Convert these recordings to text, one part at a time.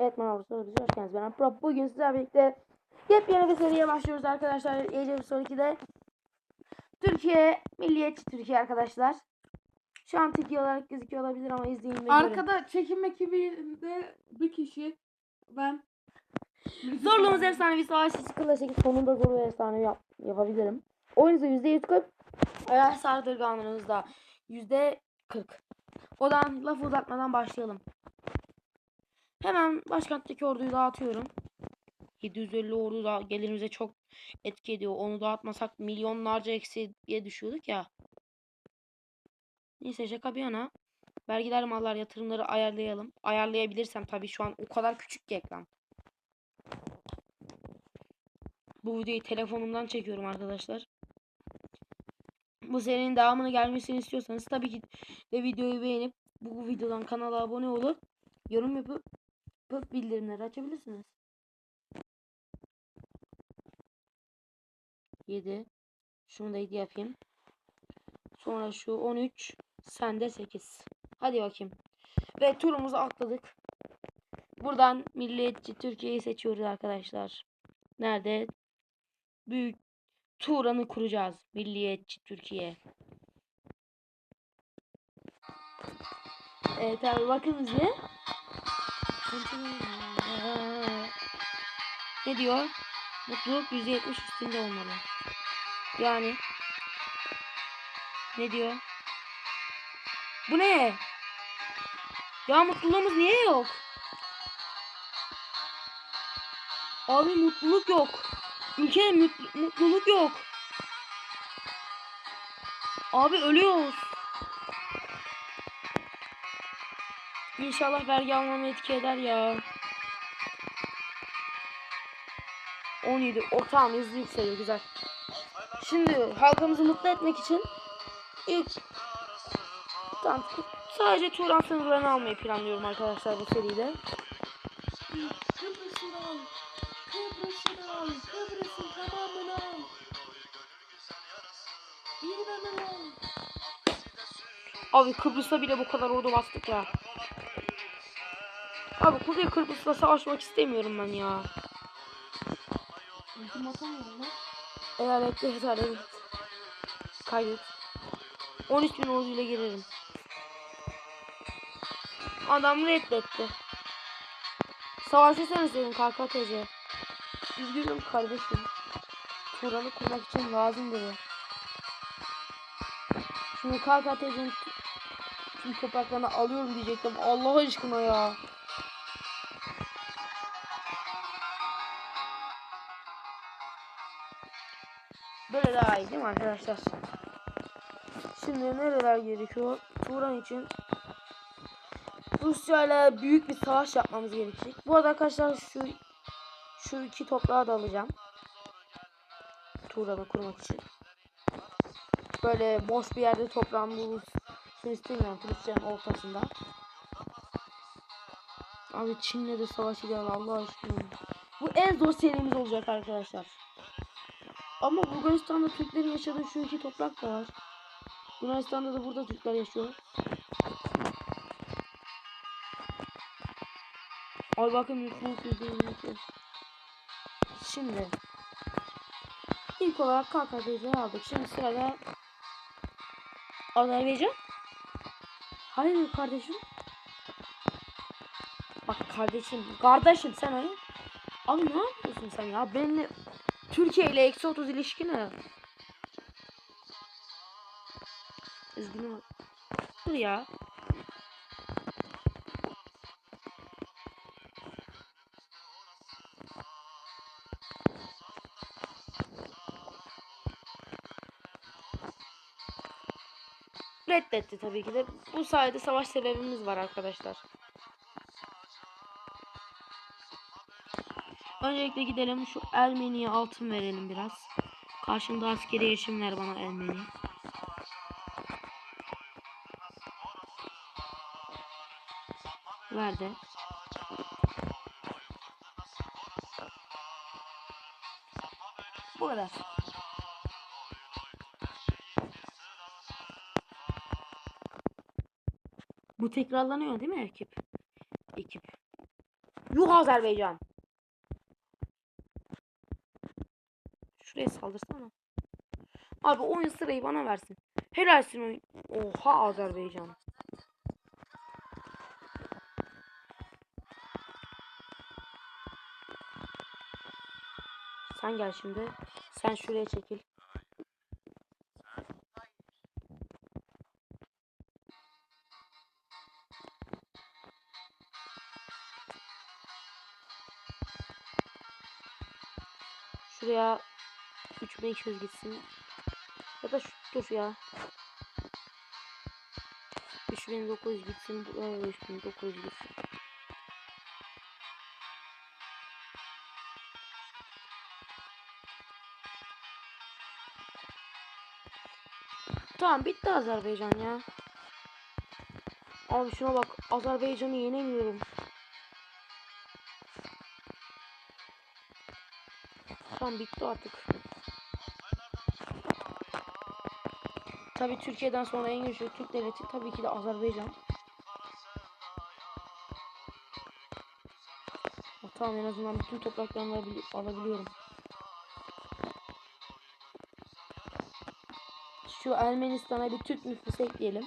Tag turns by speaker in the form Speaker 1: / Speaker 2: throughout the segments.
Speaker 1: Etman Avrupa'da hoş geldiniz. Ben Pro. Bugün sizlerle birlikte yepyeni bir seriye başlıyoruz arkadaşlar. Ece Soru 2'de. Türkiye, Milliyetçi Türkiye arkadaşlar. Şu an Türkiye olarak gözüküyor olabilir ama izleyin ve.
Speaker 2: Arkada çekim ekibinde bir kişi ben
Speaker 1: Zorluğumuz efsanevi sıkıla 8 sonunda zor ve efsanevi yap yapabilirim. Oyunuzda %140. Eğer sardırganlığınız da %40. Odan lafı uzatmadan başlayalım. Hemen başkentteki orduyu dağıtıyorum. 750 ordu da gelirimize çok etki ediyor. Onu dağıtmasak milyonlarca eksiye düşüyorduk ya. Neyse şaka bir yana. Vergiler, mallar, yatırımları ayarlayalım. Ayarlayabilirsem tabii şu an o kadar küçük ki ekran. Bu videoyu telefonumdan çekiyorum arkadaşlar. Bu serinin devamını gelmesini istiyorsanız tabii ki de videoyu beğenip bu videodan kanala abone olup yorum yapıp, bildirimleri açabilirsiniz. 7 Şunu da 7 yapayım. Sonra şu 13 sende 8. Hadi bakayım. Ve turumuzu atladık. Buradan Milliyetçi Türkiye'yi seçiyoruz arkadaşlar. Nerede? Büyük Turan'ı kuracağız. Milliyetçi Türkiye. Evet abi bakın bize. Ne diyor? Mutluluk %70 üstünde olmalı. Yani ne diyor? Bu ne? Ya mutluluğumuz niye yok? Abi mutluluk yok. Ülkede mutlu- mutluluk yok. Abi ölüyoruz. İnşallah vergi almamı etki eder ya. 17. O tamam hızlı yükseliyor güzel. Şimdi halkımızı mutlu etmek için ilk tamam, sadece Turan sınırlarını almayı planlıyorum arkadaşlar bu seride. Abi Kıbrıs'ta bile bu kadar ordu bastık ya. Abi Kuzey Kıbrıs'la savaşmak istemiyorum ben ya.
Speaker 2: Ultim atamıyorum lan.
Speaker 1: Eyalette yeter evet. Kaydet. 13 bin orduyla girerim. Adam reddetti. Savaşa sen istedim KKTC. Üzgünüm kardeşim. Turan'ı kurmak için lazım dedi. Şimdi KKTC'nin tüm topraklarını alıyorum diyecektim. Allah aşkına ya. Daha iyi değil mi arkadaşlar? Şimdi nereler gerekiyor? Turan için Rusya ile büyük bir savaş yapmamız gerekecek. Bu arada arkadaşlar şu şu iki toprağı da alacağım. Turan'ı kurmak için. Böyle boş bir yerde toprağım bulursun istemiyorum Rusya'nın ortasında. Abi Çin'le de savaş ediyor Allah aşkına. Bu en zor serimiz olacak arkadaşlar. Ama Bulgaristan'da Türklerin yaşadığı şu iki toprak da var. Yunanistan'da da burada Türkler yaşıyor. Ay bakın mutluluk %22. Şimdi ilk olarak KKTC'yi aldık. Şimdi sırada Azerbaycan. Hayır kardeşim. Bak kardeşim. Kardeşim sen hayır. Abi ne yapıyorsun sen ya? Benimle Türkiye ile eksi 30 ilişki ne? Üzgünüm. Dur ya. Reddetti tabii ki de. Bu sayede savaş sebebimiz var arkadaşlar. Öncelikle gidelim şu Ermeni'ye altın verelim biraz. Karşında askeri yaşım ver bana Ermeni. Ver. Bu kadar. Bu tekrarlanıyor değil mi ekip? Ekip. Yuh Azerbaycan. Şuraya saldırsana. Abi oyun sırayı bana versin. Helalsin oyun. Oha Azerbaycan. Sen gel şimdi. Sen şuraya çekil. Şuraya 3200 gitsin. Ya da şu, dur ya. 3900 gitsin. Buraya 3900 gitsin. Tamam bitti Azerbaycan ya. Abi şuna bak Azerbaycan'ı yenemiyorum. Tamam bitti artık. Tabi Türkiye'den sonra en güçlü Türk devleti tabii ki de Azerbaycan. Tamam en azından bütün topraklarını alabili- alabiliyorum. Şu Ermenistan'a bir Türk nüfusu ekleyelim.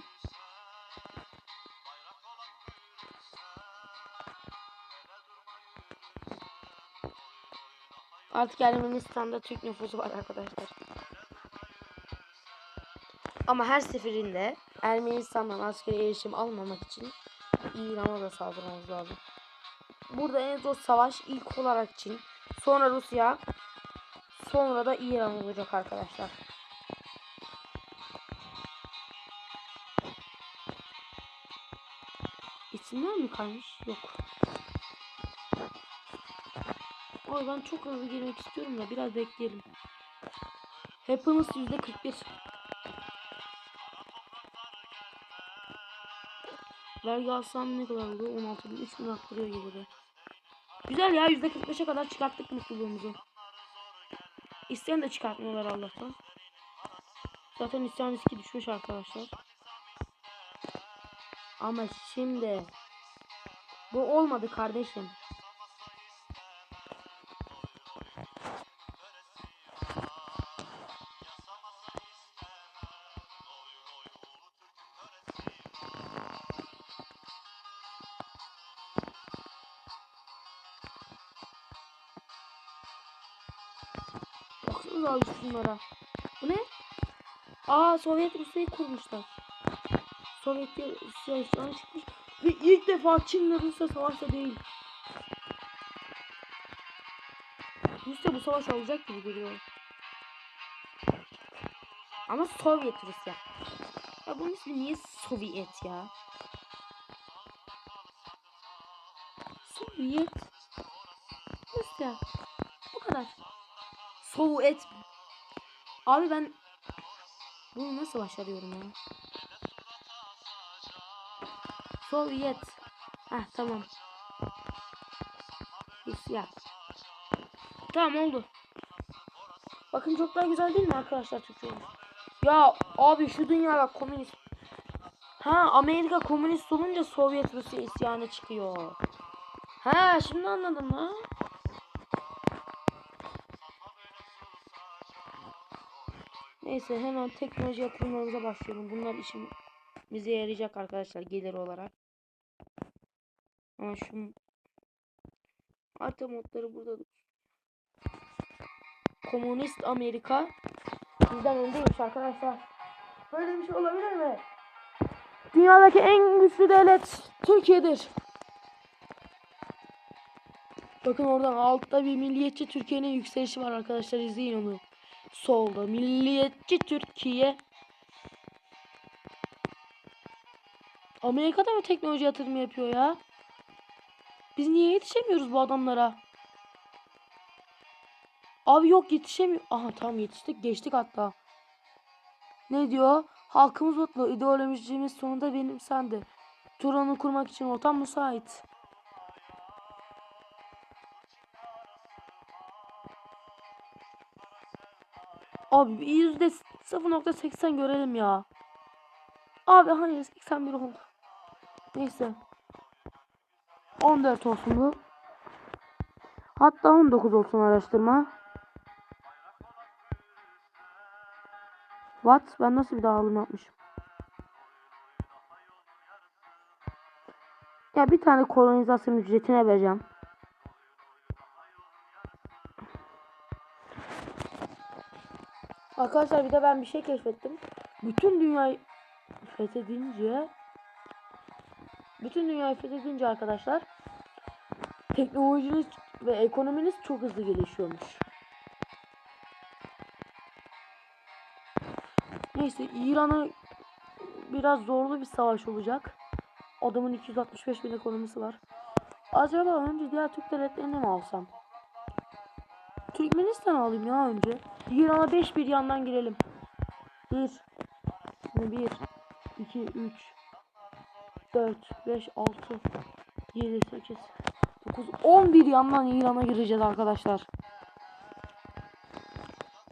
Speaker 1: Artık Ermenistan'da Türk nüfusu var arkadaşlar. Ama her seferinde Ermenistan'dan askeri erişim almamak için İran'a da saldırmamız lazım. Burada en zor savaş ilk olarak Çin, sonra Rusya, sonra da İran olacak arkadaşlar. İsimler mi kalmış? Yok. Ay ben çok hızlı girmek istiyorum da biraz bekleyelim. Happiness yüzde 41. Vergi alsam ne kadar oluyor? 16 bin, 3 bin arttırıyor de. Güzel ya yüzde 45'e kadar çıkarttık mutluluğumuzu. İsteyen de çıkartmıyorlar Allah'tan. Zaten isyan riski düşmüş arkadaşlar. Ama şimdi bu olmadı kardeşim. Şunlara. Bu ne? Aa Sovyet Rusya'yı kurmuşlar. Sovyet Rusya çıkmış. Ve ilk defa Çin'le Rusya savaşta değil. Rusya bu savaş alacak gibi geliyor. Ama Sovyet Rusya. Ya bunun ismi niye Sovyet ya? Sovyet Rusya. Bu kadar. Sovyet. Abi ben bunu nasıl başarıyorum ya? Sovyet. Heh tamam. Rusya. Tamam oldu. Bakın çok daha güzel değil mi arkadaşlar olmuş. Ya abi şu dünyada komünist. Ha Amerika komünist olunca Sovyet Rusya isyanı çıkıyor. Ha şimdi anladım ha. Neyse hemen teknoloji yatırımlarımıza başlayalım. Bunlar işimize yarayacak arkadaşlar gelir olarak. Ama şu harita modları burada. Komünist Amerika bizden öndeymiş arkadaşlar. Böyle bir şey olabilir mi? Dünyadaki en güçlü devlet Türkiye'dir. Bakın oradan altta bir milliyetçi Türkiye'nin yükselişi var arkadaşlar izleyin onu. Solda milliyetçi Türkiye. Amerika'da mı teknoloji yatırımı yapıyor ya? Biz niye yetişemiyoruz bu adamlara? Abi yok yetişemiyor. Aha tamam yetiştik geçtik hatta. Ne diyor? Halkımız mutlu. İdeolojimiz sonunda benimsendi. Turan'ı kurmak için ortam müsait. Abi yüzde 0.80 görelim ya. Abi hayır 81 oldu. Neyse. 14 olsun bu. Hatta 19 olsun araştırma. What? Ben nasıl bir dağılım yapmışım? Ya bir tane kolonizasyon ücretine vereceğim. Arkadaşlar bir de ben bir şey keşfettim. Bütün dünyayı fethedince bütün dünyayı fethedince arkadaşlar teknolojiniz ve ekonominiz çok hızlı gelişiyormuş. Neyse İran'a biraz zorlu bir savaş olacak. Adamın 265 bin ekonomisi var. Acaba önce diğer Türk devletlerini mi alsam? Türkmenistan alayım ya önce. İran'a 5 bir yandan girelim. 1 1 2 3 4 5 6 7 8 9 11 yandan İran'a gireceğiz arkadaşlar.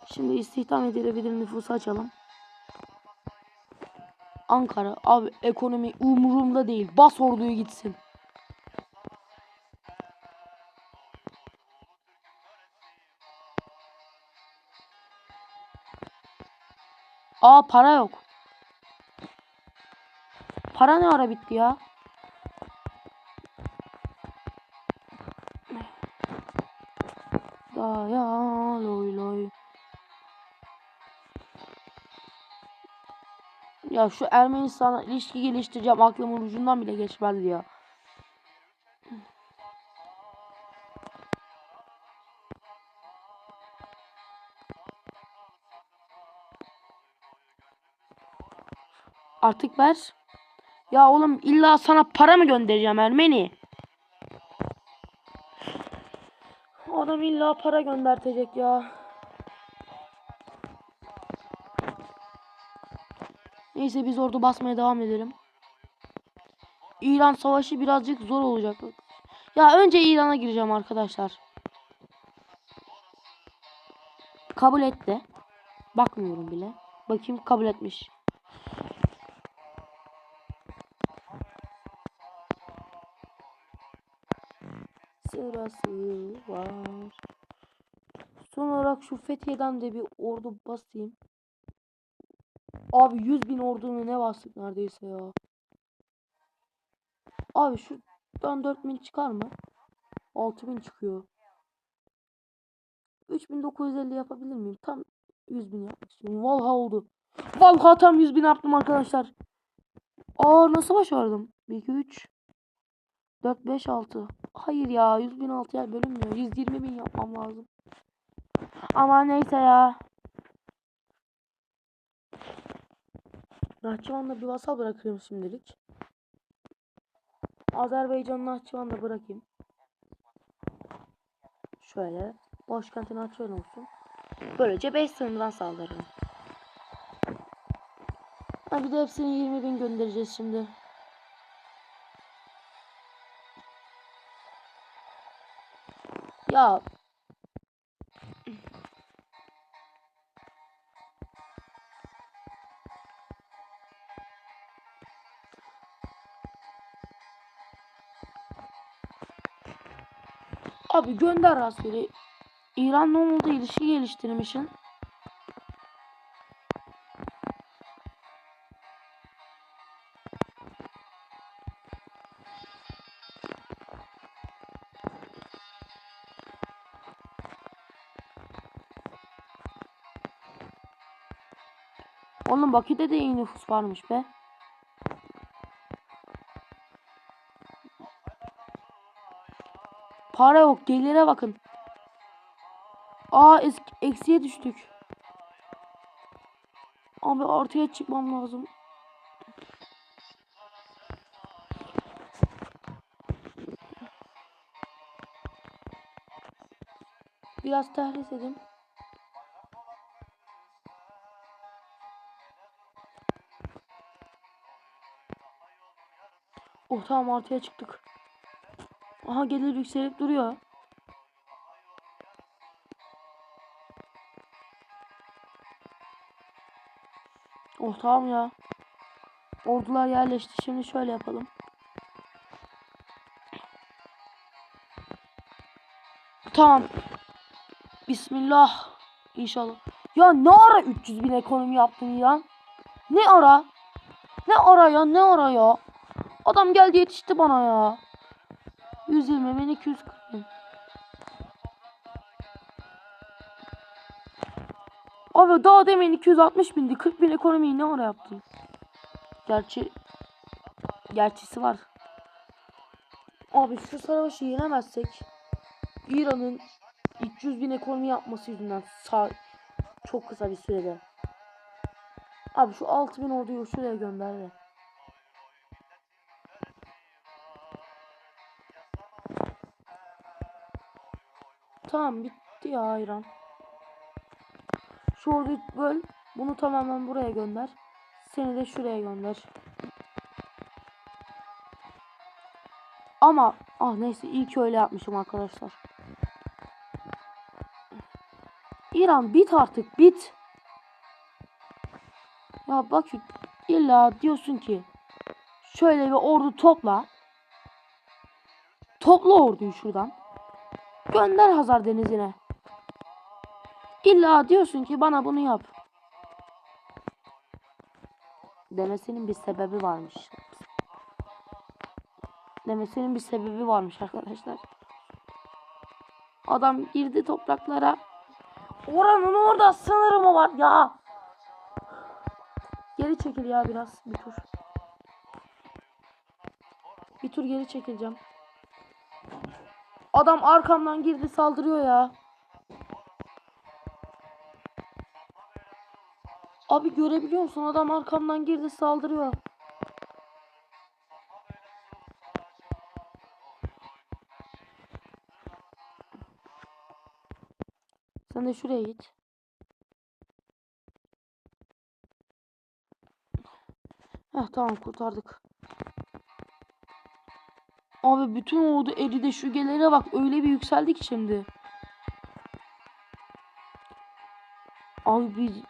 Speaker 1: Şimdi istihdam edilebilir nüfusu açalım. Ankara abi ekonomi umurumda değil. Bas orduyu gitsin. Aa para yok. Para ne ara bitti ya? Daya loy loy. Ya şu Ermenistan'la ilişki geliştireceğim aklımın ucundan bile geçmedi ya. Artık ver. Ya oğlum illa sana para mı göndereceğim Ermeni? Adam illa para göndertecek ya. Neyse biz ordu basmaya devam edelim. İran savaşı birazcık zor olacak. Ya önce İran'a gireceğim arkadaşlar. Kabul etti. Bakmıyorum bile. Bakayım kabul etmiş. Sırası var. Son olarak şu Fethiye'den de bir ordu basayım. Abi 100 bin ordunu ne bastık neredeyse ya. Abi şuradan 4000 çıkar mı? 6000 çıkıyor. 3950 yapabilir miyim? Tam 100 bin yapmak istiyorum. Vallahi oldu. Vallahi tam 100 bin yaptım arkadaşlar. Aa nasıl başardım? 1 2 3 4 5 6. Hayır ya 100 bin 6'ya bölünmüyor. 120 bin yapmam lazım. Ama neyse ya. Nahçıvan'da bir vasal bırakıyorum şimdilik. Azerbaycan'ı Nahçıvan'da bırakayım. Şöyle. Başkenti Nahçıvan olsun. Böylece 5 sınırdan saldırırım. Ha bir de hepsini 20 bin göndereceğiz şimdi. Ya Abi gönder askeri. İran'la olmadı ilişki geliştirmişsin. Oğlum Bakü'de de iyi nüfus varmış be. Para yok. Gelire bakın. Aa es- eksiye düştük. Abi artıya çıkmam lazım. Biraz tahris edin. Oh tamam artıya çıktık. Aha gelir yükselip duruyor. Oh tamam ya. Ordular yerleşti. Şimdi şöyle yapalım. Tamam. Bismillah. İnşallah. Ya ne ara 300 bin ekonomi yaptın ya? Ne ara? Ne ara ya? Ne ara ya? Adam geldi yetişti bana ya. 120 bin 240 bin. Abi daha demin 260 bindi. 40 bin ekonomiyi ne ara yaptın? Gerçi gerçisi var. Abi şu savaşı yenemezsek İran'ın 300 bin ekonomi yapması yüzünden sağ çok kısa bir sürede. Abi şu 6000 orduyu şuraya gönder de. Tamam bitti ya İran. Şu orduyu böl. Bunu tamamen buraya gönder. Seni de şuraya gönder. Ama ah neyse iyi ki öyle yapmışım arkadaşlar. İran bit artık bit. Ya bak illa diyorsun ki şöyle bir ordu topla. Topla orduyu şuradan. Gönder Hazar Denizi'ne. İlla diyorsun ki bana bunu yap. Demesinin bir sebebi varmış. Demesinin bir sebebi varmış arkadaşlar. Adam girdi topraklara. Oranın orada sınırı mı var ya? Geri çekil ya biraz bir tur. Bir tur geri çekileceğim. Adam arkamdan girdi saldırıyor ya. Abi görebiliyor musun? Adam arkamdan girdi saldırıyor. Sen de şuraya git. Heh tamam kurtardık. Abi bütün ordu eridi şu gelere bak öyle bir yükseldik şimdi. Abi biz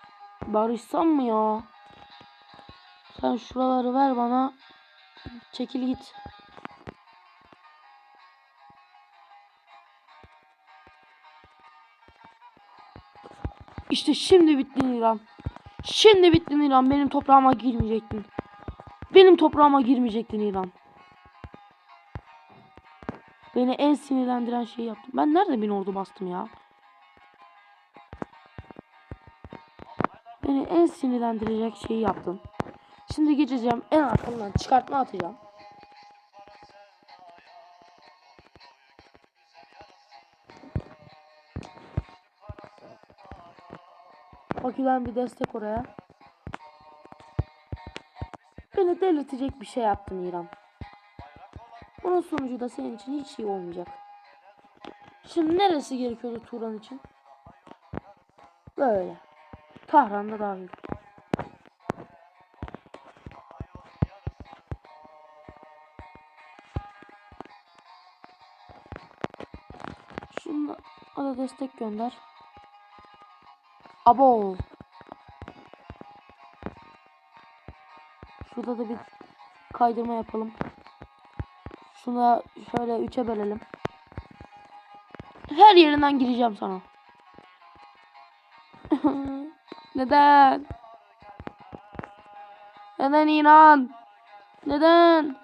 Speaker 1: barışsam mı ya? Sen şuraları ver bana. Çekil git. İşte şimdi bittin İran. Şimdi bittin İran. Benim toprağıma girmeyecektin. Benim toprağıma girmeyecektin İran. Beni en sinirlendiren şeyi yaptım. Ben nerede bin ordu bastım ya? Beni en sinirlendirecek şeyi yaptım. Şimdi geçeceğim en arkamdan çıkartma atacağım. Bakü'den bir destek oraya. Beni delirtecek bir şey yaptın İran. Bunun sonucu da senin için hiç iyi olmayacak. Şimdi neresi gerekiyordu Turan için? Böyle. Tahran'da dahil. Şuna da destek gönder. Abo. Şurada da bir kaydırma yapalım. Şuna şöyle üçe bölelim. Her yerinden gireceğim sana. Neden? Neden İran? Neden?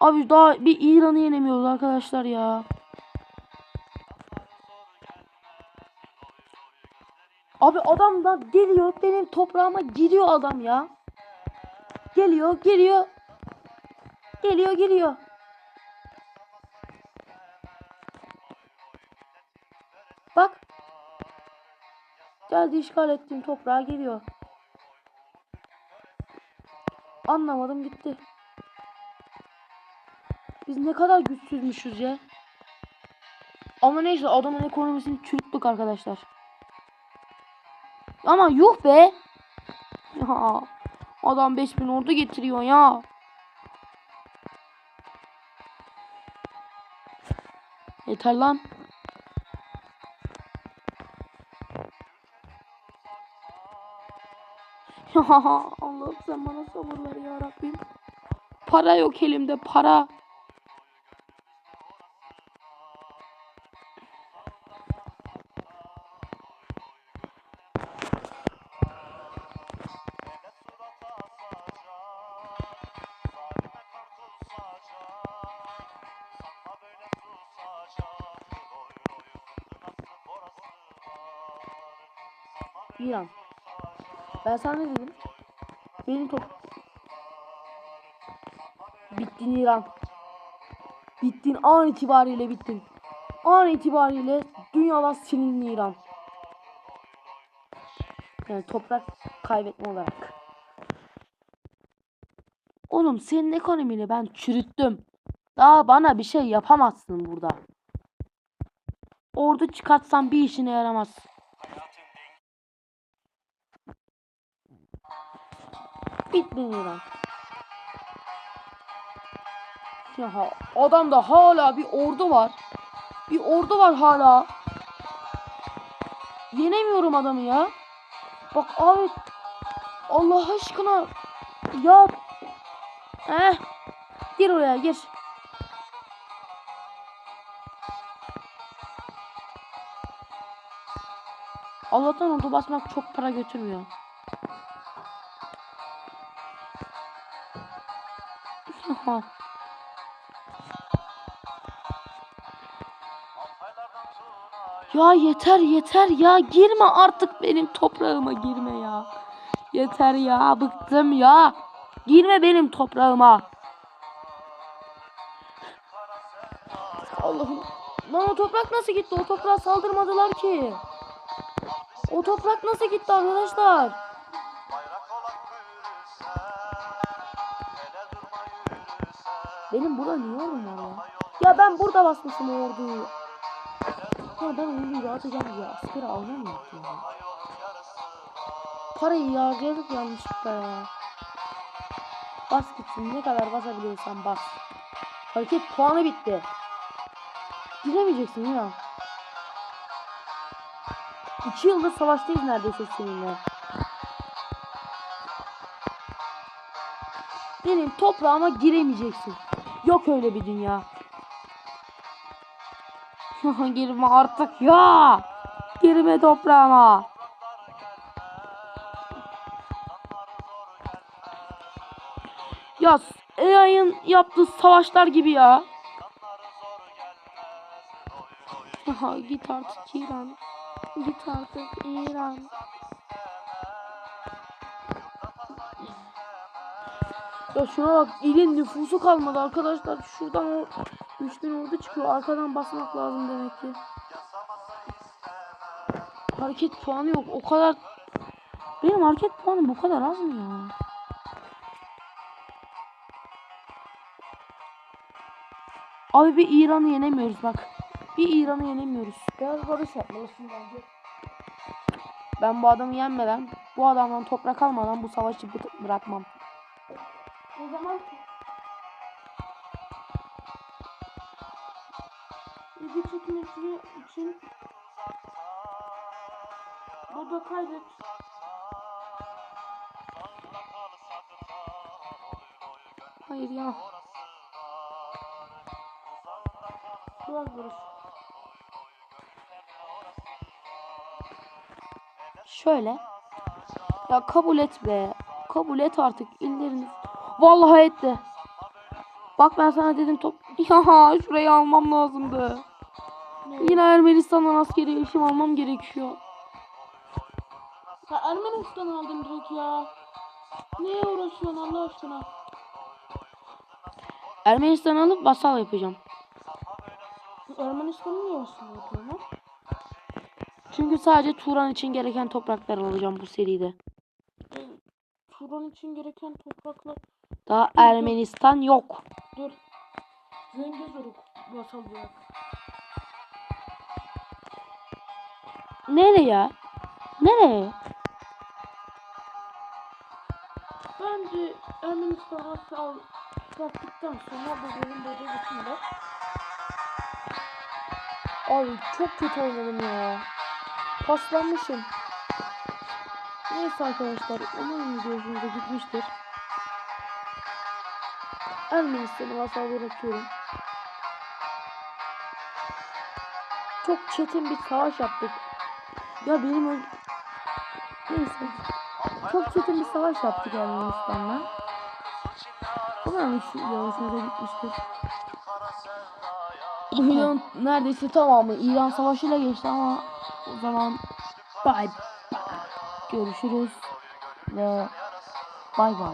Speaker 1: Abi daha bir İran'ı yenemiyoruz arkadaşlar ya. Abi adam da geliyor benim toprağıma giriyor adam ya. Geliyor geliyor. Geliyor geliyor. Bak. Geldi işgal ettiğim toprağa geliyor. Anlamadım gitti. Biz ne kadar güçsüzmüşüz ya. Ama neyse adamın ekonomisini çürüttük arkadaşlar. Ama yuh be. Ya, adam 5000 ordu getiriyor ya. Yeter lan. Allah'ım sen bana sabır ver. Para yok elimde para. Ben sana ne dedim? Benim top. Bittin İran. Bittin an itibariyle bittin. An itibariyle dünyadan silindin İran. Yani toprak kaybetme olarak. Oğlum senin ekonomini ben çürüttüm. Daha bana bir şey yapamazsın burada. Ordu çıkartsan bir işine yaramaz. Bittin İran. Ya adamda hala bir ordu var. Bir ordu var hala. Yenemiyorum adamı ya. Bak abi Allah aşkına ya eh gir oraya gir. Allah'tan ordu basmak çok para götürmüyor. Aha. Ya yeter yeter ya girme artık benim toprağıma girme ya. Yeter ya bıktım ya. Girme benim toprağıma. Allah'ım. Lan o toprak nasıl gitti? O toprağa saldırmadılar ki. O toprak nasıl gitti arkadaşlar? Benim burada niye ordum var ya? Ya ben burada basmışım orduyu. Ya ben oyunu dağıtacağım ya. Askeri almam ya? Parayı harcadık yanlışlıkla ya. Bas gitsin. Ne kadar basabiliyorsan bas. Hareket puanı bitti. Giremeyeceksin ya. İki yıldır savaştayız neredeyse seninle. Benim toprağıma giremeyeceksin. Yok öyle bir dünya. Girme artık ya. Girme toprağıma. Ya AI'ın yaptığı savaşlar gibi ya. Git artık İran. Git artık İran. Ya şuna bak ilin nüfusu kalmadı arkadaşlar. Şuradan o 3000 ordu çıkıyor. Arkadan basmak lazım demek ki. Hareket puanı yok. O kadar benim hareket puanım bu kadar az mı ya? Abi bir İran'ı yenemiyoruz bak. Bir İran'ı yenemiyoruz.
Speaker 2: Biraz barış yapmalısın bence.
Speaker 1: Ben bu adamı yenmeden, bu adamdan toprak almadan bu savaşı bı- bırakmam.
Speaker 2: O zaman ilgi çekmesi için burada kaydet.
Speaker 1: Hayır ya.
Speaker 2: Biraz barış.
Speaker 1: Şöyle. Ya kabul et be. Kabul et artık illerini. Vallahi etti. Bak ben sana dedim top. Ya şurayı almam lazımdı. Yine Ermenistan'dan askeri işim almam gerekiyor.
Speaker 2: Ya Ermenistan aldım direkt ya. Neye uğraşıyorsun Allah aşkına?
Speaker 1: Ermenistan alıp vasal yapacağım.
Speaker 2: Ermenistan'ı niye yapıyorsun lan?
Speaker 1: Çünkü sadece Turan için gereken topraklar alacağım bu seride.
Speaker 2: Turan için gereken topraklar.
Speaker 1: Daha Ermenistan yok.
Speaker 2: Dur. Zengezuruk basal bırak.
Speaker 1: Nereye? Nereye?
Speaker 2: Bence Ermenistan'a sal bıraktıktan sonra bu bölüm böyle bitmeli.
Speaker 1: Abi çok kötü oynadım ya. Paslanmışım. Neyse arkadaşlar umarım video hoşunuza gitmiştir. Ermenistan'ı vasal bırakıyorum. Çok çetin bir savaş yaptık. Ya benim o... Neyse. Çok çetin bir savaş yaptık Ermenistan'la. Umarım video hoşunuza gitmiştir. Bu videonun neredeyse tamamı İran Savaşı ile geçti ama o zaman bye bye. görüşürüz ve bay bay.